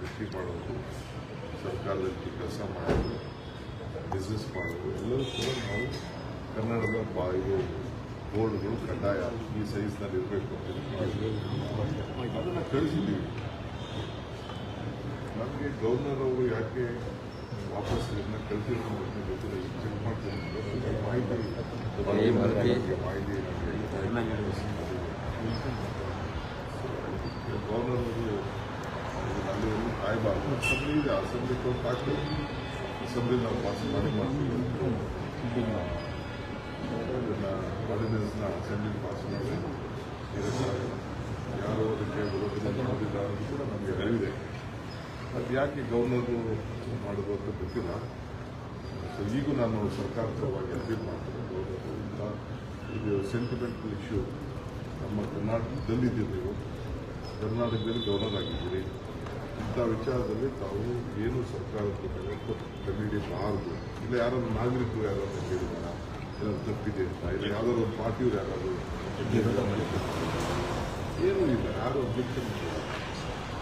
ಕೃಷಿ ಮಾಡೋದು ಸರ್ಕಾರದಲ್ಲಿ ಕೆಲಸ ಮಾಡೋದು ಬಿಸ್ನೆಸ್ ಮಾಡೋದು ಎಲ್ಲರೂ ಕೂಡ ನಾವು ಕನ್ನಡದ ಬಾ ಇದು ಬೋರ್ಡ್ಗಳು ಕಡ್ಡಾಯ ಈ ಸೈಜ್ನಲ್ಲಿ ಇರಬೇಕು ಅಂತ ಅದನ್ನು ಕಳಿಸಿದ್ದೀವಿ ನಮಗೆ ಗವರ್ನರ್ ಅವರು ಯಾಕೆ ವಾಪಸ್ ಇದನ್ನ ಕಳಿಸಿದ್ರು ಅಂತ ಗೊತ್ತಿಲ್ಲ ಈಗ ಚೆಕ್ ಮಾಡ್ತೀನಿ ನನಗೆ ಮಾಹಿತಿ ಈ ಮಾಹಿತಿ- ಅಸೆಂಬ್ಲಿ ಇದೆ ಅಸೆಂಬ್ಲಿ ಕೊಟ್ಟು ಹಾಕಿ ಅಸೆಂಬ್ಲಿ ನಾವು ಪಾಸ್ ಮಾಡಿ ಮಾಡ್ತೀವಿ ಆರ್ಡಿನೆನ್ಸ್ನ ಅಸೆಂಬ್ಲಿ ಪಾಸ್ ಮಾಡಿ. ಯಾರು ಅದಕ್ಕೆ ವಿರೋಧನೆ ಮಾಡಿಲ್ಲ ಅನ್ನೋದು ನಮಗೆ ಅರಿವಿದೆ ಅದು ಯಾಕೆ ಮಾಡೋದು ಅಂತ ಗೊತ್ತಿಲ್ಲ ಸೊ ಈಗೂ ನಾನು ಸರ್ಕಾರ ಪರವಾಗಿ ಅಪೀಲ್ ಮಾಡ್ತೀನಿ ಇದು ಸೆಂಟಿಮೆಂಟಲ್ ಇಶ್ಯೂ ನಮ್ಮ ಕರ್ನಾಟಕದಲ್ಲಿದ್ದೀರಿ ನೀವು ಕರ್ನಾಟಕದಲ್ಲಿ ಗವರ್ನರ್ ಆಗಿದ್ದೀರಿ ಇಂಥ ವಿಚಾರದಲ್ಲಿ ತಾವು ಏನು ಸರ್ಕಾರದ ಜೊತೆ ಕಂಡುಹಿಡಿಯಬಾರದು ಇಲ್ಲ, ಯಾರಾದ್ರು ನಾಗರಿಕರು ಯಾರಾದ್ರು ಕೇಳಿದಾರ? ಏನಾದ್ರು ತಪ್ಪಿದೆ ಅಂತ. ಇಲ್ಲ, ಯಾವ್ದಾದ್ರು ಒಂದು ಪಾರ್ಟಿಯವ್ರು ಯಾರಾದ್ರು ಏನೂ ಇಲ್ಲ, ಯಾರು ಇದು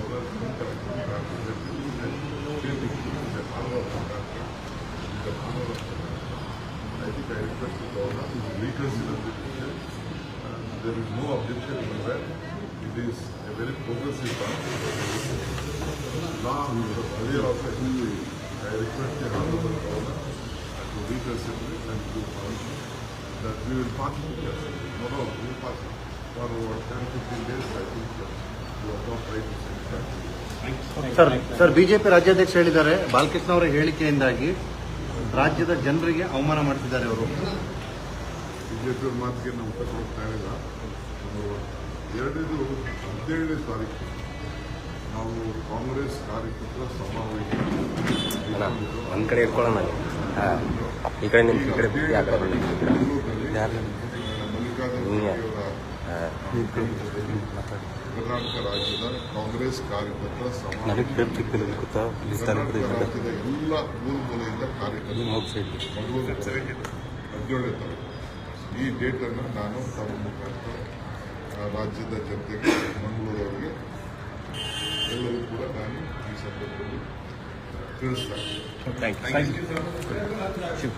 To the decision. There is no objection anywhere. It is a very progressive to and to that no, no, we will pass it. For over 10, 15 days, I think you have not tried to send it back. Sir sir BJP ರಾಜ್ಯಾಧ್ಯಕ್ಷ ಹೇಳಿದ್ದಾರೆ. ಬಾಲಕೃಷ್ಣ ಅವರ ಹೇಳಿಕೆಯಿಂದಾಗಿ ರಾಜ್ಯದ ಜನರಿಗೆ ಅವಮಾನ ಮಾಡ್ತಿದ್ದಾರೆ ಅವರು. BJP ಅವ್ರ ಮಾತಿಗೆ ನಾವು ಉತ್ತರ ಕೊಡ್ತಾ ಇಲ್ಲ. ಎರಡನೇದು ಹದಿನೇಳನೇ ತಾರೀಕು ನಾವು ಕಾಂಗ್ರೆಸ್ ಕಾರ್ಯಕರ್ತರ ಸಮಾವೇಶ ಒಂದ್ ಕಡೆ ಇಟ್ಕೊಳ್ಳೋಣ ಈ ಕಡೆ ನಿಂತು ಈ ಕಡೆ ಮಲ್ಲಿಕಾರ್ಜುನ ಕರ್ನಾಟಕ ರಾಜ್ಯದ ಕಾಂಗ್ರೆಸ್ ಕಾರ್ಯಕರ್ತರ ಸಮಾಜ ರಾಜ್ಯದ ಎಲ್ಲ ಮೂರು ಮೂಲೆಯಿಂದ ಕಾರ್ಯಕರ್ತರು ಮಂಗಳೂರು ಹದಿನೇಳನೇ ತಾರೀಕು ಈ ಡೇಟನ್ನು ನಾನು ತಮ್ಮ ಮುಖಾಂತರ ಆ, ರಾಜ್ಯದ ಜನತೆಗೆ ಮಂಗಳೂರವರಿಗೆ ಎಲ್ಲರೂ ಕೂಡ ನಾನು ಈ ಸಂದರ್ಭದಲ್ಲಿ ತಿಳಿಸ್ತಾ ಇದ್ದೀನಿ. Thank you